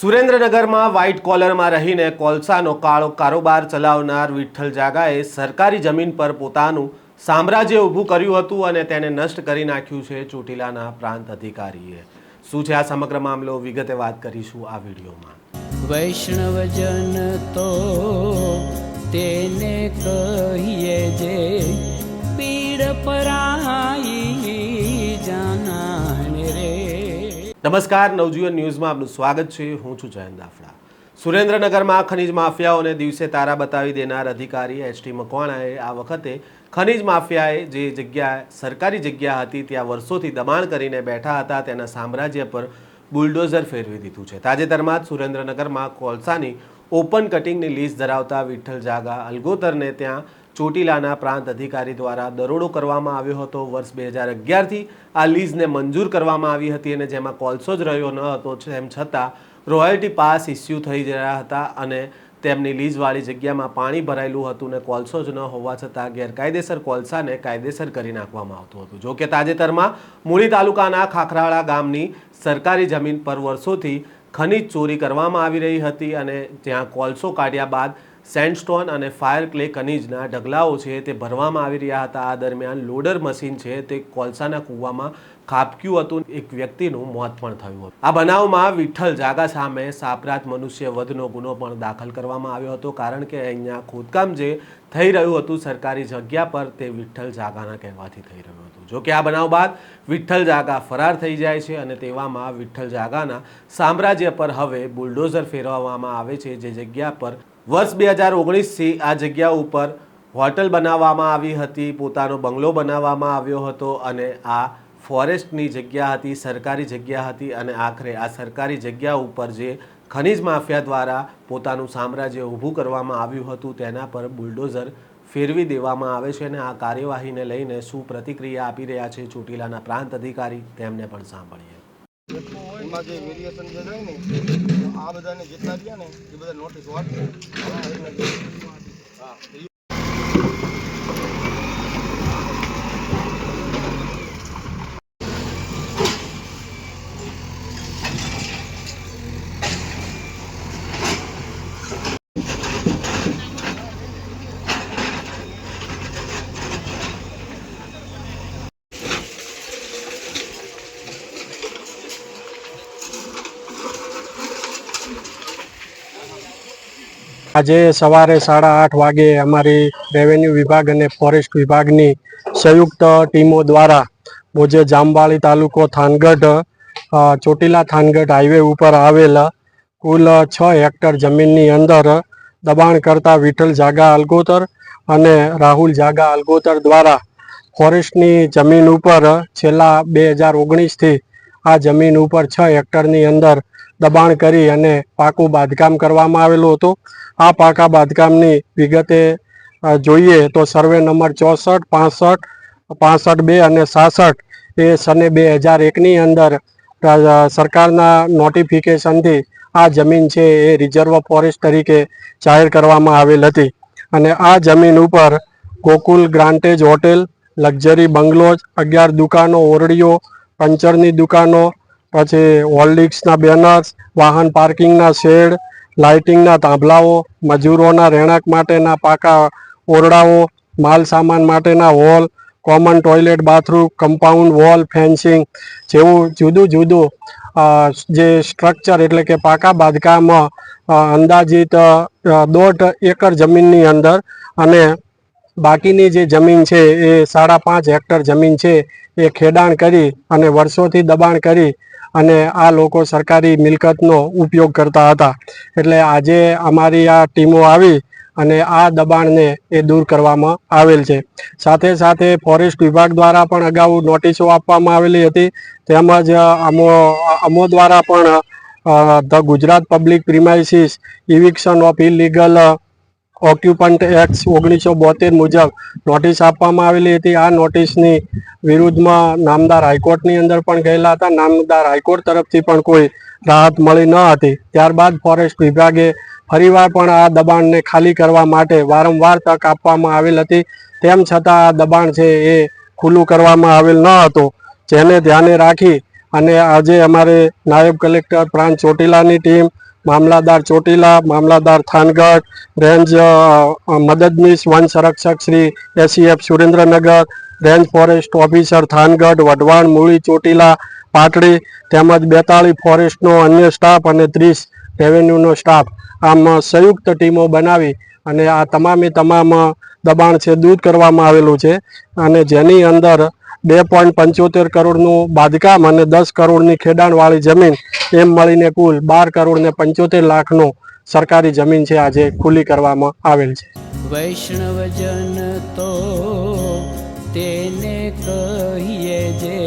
સુરેન્દ્રનગરમાં વ્હાઇટ કોલરમાં રહીને કોલસાનો કાળો કારોબાર ચલાવનાર વિઠ્ઠલ જાગાએ સરકારી જમીન પર પોતાનું સામ્રાજ્ય ઊભું કર્યું હતું અને તેને નષ્ટ કરી નાખ્યું છે ચોટીલાના પ્રાંત અધિકારીએ. શું છે આ સમગ્ર મામલો? વિગતે વાત કરીશું આ વિડીયોમાં. વૈષ્ણવજન તો તેને કહીએ જે પીડ પરાઈ નમસ્કાર, નવજીવન ન્યૂઝમાં આપનું સ્વાગત છે. હું છું જયંત દાફડા. સુરેન્દ્રનગરમાં ખનીજ માફિયાઓને દિવસે તારા બતાવી દેનાર અધિકારી એચ ટી મકવાણાએ આ વખતે ખનીજ માફિયાએ જે જગ્યા, સરકારી જગ્યા હતી, ત્યાં વર્ષોથી દબાણ કરીને બેઠા હતા, તેના સામ્રાજ્ય પર બુલડોઝર ફેરવી દીધું છે. તાજેતરમાં જ સુરેન્દ્રનગરમાં કોલસાની ઓપન કટિંગની લીઝ ધરાવતા વિઠ્ઠલ જાગા અલગોતરને ત્યાં ચોટીલાના પ્રાંત અધિકારી દ્વારા દરોડો કરવામાં આવ્યો હતો. વર્ષ બે હજાર અગિયારથી આ લીઝને મંજૂર કરવામાં આવી હતી અને જેમાં કોલસો જ રહ્યો ન હતો. તેમ છતાં, રોયલ્ટી પાસ ઇસ્યુ થઈ રહ્યા હતા અને તેમની લીઝવાળી જગ્યામાં પાણી ભરાયેલું હતું ને કોલસો જ ન હોવા છતાં ગેરકાયદેસર કોલસાને કાયદેસર કરી નાખવામાં આવતું હતું. જો કે તાજેતરમાં મૂળી તાલુકાના ખાખરાળા ગામની સરકારી જમીન પર વર્ષોથી ખનીજ ચોરી કરવામાં આવી રહી હતી અને ત્યાં કોલસો કાઢ્યા બાદ સેન્ડસ્ટોન અને ફાયર ક્લે ખનીજના ઢગલાઓ છે તે ભરવામાં આવી રહ્યા હતા. આ દરમિયાન લોડર મશીન છે તે કોલસાના કૂવામાં ખાબક્યું હતું. એક વ્યક્તિનું મોત પણ થયું હતું. આ બનાવમાં વિઠ્ઠલ જાગા સામે સાપરાત મનુષ્ય વધનો ગુનો પણ દાખલ કરવામાં આવ્યો હતો. કારણ કે અહીંયા ખોદકામ જે થઈ રહ્યું હતું સરકારી જગ્યા પર તે વિઠ્ઠલ જાગાના કહેવાથી થઈ રહ્યું હતું. જો કે આ બનાવ બાદ વિઠ્ઠલ જાગા ફરાર થઈ જાય છે અને તેવામાં વિઠ્ઠલ જાગાના સામ્રાજ્ય પર હવે બુલડોઝર ફેરવવામાં આવે છે. જે જગ્યા પર વર્ષ બે હજાર ઓગણીસથી આ જગ્યા ઉપર હોટલ બનાવવામાં આવી હતી, પોતાનો બંગલો બનાવવામાં આવ્યો હતો અને આ ફોરેસ્ટની જગ્યા હતી, સરકારી જગ્યા હતી અને આખરે આ સરકારી જગ્યા ઉપર જે ખનિજ માફિયા દ્વારા પોતાનું સામ્રાજ્ય ઊભું કરવામાં આવ્યું હતું, તેના પર બુલડોઝર ફેરવી દેવામાં આવે છે અને આ કાર્યવાહીને લઈને શું પ્રતિક્રિયા આપી રહ્યા છે ચોટીલાના પ્રાંત અધિકારી, તેમને પણ સાંભળીએ. આ બધાને જેટલા રહ્યા ને એ બધા નોટિસ વાંચો હા આજે સવારે સાડા આઠ વાગે અમારી રેવન્યુ વિભાગ અને ફોરેસ્ટ વિભાગની સંયુક્ત ટીમો દ્વારા બોજે જામવાળી તાલુકો થાનગઢ ચોટીલા થાનગઢ હાઈવે ઉપર આવેલ કુલ છ હેક્ટર જમીનની અંદર દબાણ કરતા વિઠ્ઠલ જાગા અલગોતર અને રાહુલ જાગા અલગોતર દ્વારા ફોરેસ્ટની જમીન ઉપર છેલ્લા બે હજાર ઓગણીસથી આ જમીન ઉપર છ હેક્ટરની અંદર દબાણ કરી અને પાકું બાંધકામ કરવામાં આવેલું હતું. આ પાકા બાંધકામની વિગતે જોઈએ તો સર્વે નંબર ચોસઠ, પાસઠ પાસઠ બે અને સાસઠ એ સને બે હજાર એકની અંદર સરકારના નોટિફિકેશનથી આ જમીન છે એ રિઝર્વ ફોરેસ્ટ તરીકે જાહેર કરવામાં આવેલ હતી. અને આ જમીન ઉપર ગોકુલ ગ્રાન્ટેજ હોટેલ, લક્ઝરી બંગલોઝ, અગિયાર દુકાનો, ઓરડીઓ, પંચરની દુકાનો પછી હોલ્ડિક્સના બેનર્સ, વાહન પાર્કિંગના શેડ, લાઇટિંગના થાંભલાઓ, મજૂરોના રહેણાંક માટેના પાકા ઓરડાઓ, માલ સામાન માટેના hall, common toilet bathroom, compound wall, fencing જેવું જુદું જુદું જે સ્ટ્રક્ચર એટલે કે પાકા બાંધકામ અંદાજિત દોઢ એકર જમીનની અંદર અને બાકીની જે જમીન છે એ સાડા પાંચ હેક્ટર જમીન છે, એ ખેડાણ કરી અને વર્ષોથી દબાણ કરી અને આ લોકો સરકારી મિલકતનો ઉપયોગ કરતા હતા. એટલે આજે અમારી આ ટીમો આવી અને આ દબાણને એ દૂર કરવામાં આવેલ છે. સાથે સાથે ફોરેસ્ટ વિભાગ દ્વારા પણ અગાઉ નોટિસો આપવામાં આવેલી હતી. તેમજ અમો અમો દ્વારા પણ the Gujarat public premises eviction of illegal occupant act ઓગણીસો બોતેર મુજબ નોટિસ આપવામાં આવેલી હતી. આ નોટિસની વિરુદ્ધમાં નામદાર હાઈકોર્ટની અંદર પણ ગયેલા હતા. નામદાર હાઈકોર્ટ તરફથી પણ કોઈ રાહત મળી ન હતી. ત્યારબાદ ફોરેસ્ટ વિભાગે ફરીવાર પણ આ દબાણને ખાલી કરવા માટે વારંવાર તક આપવામાં આવેલ હતી. તેમ છતાં આ દબાણ છે એ ખુલ્લું કરવામાં આવેલ ન હતું. જેને ધ્યાને રાખી અને આજે અમારે નાયબ કલેક્ટર પ્રાંત ચોટીલાની ટીમ મામલાદાર ચોટીલા, મામલાદાર થાનગઢ, રેન્જ મદદનીશ, વન સંરક્ષક Shri ACF Surendranagar, range forest officer Thangadh, Wadhwan, Muli Chotila, Patdi, તેમજ બેતાળી ફોરેસ્ટનો અન્ય સ્ટાફ અને ત્રીસ રેવન્યુનો સ્ટાફ. આમ સંયુક્ત ટીમો બનાવી અને આ તમામે તમામ દબાણ છે દૂર કરવામાં આવેલું છે. અને જેની અંદર બે પોઈન્ટ પંચોતેર કરોડનું બાંધકામ અને દસ કરોડની ખેડાણવાળી જમીન, એમ મળીને કુલ બાર કરોડ ને પંચોતેર લાખનું સરકારી જમીન છે, આજે ખુલ્લી કરવામાં આવેલ છે. વૈષ્ણવજન તો તેને કહીએ જે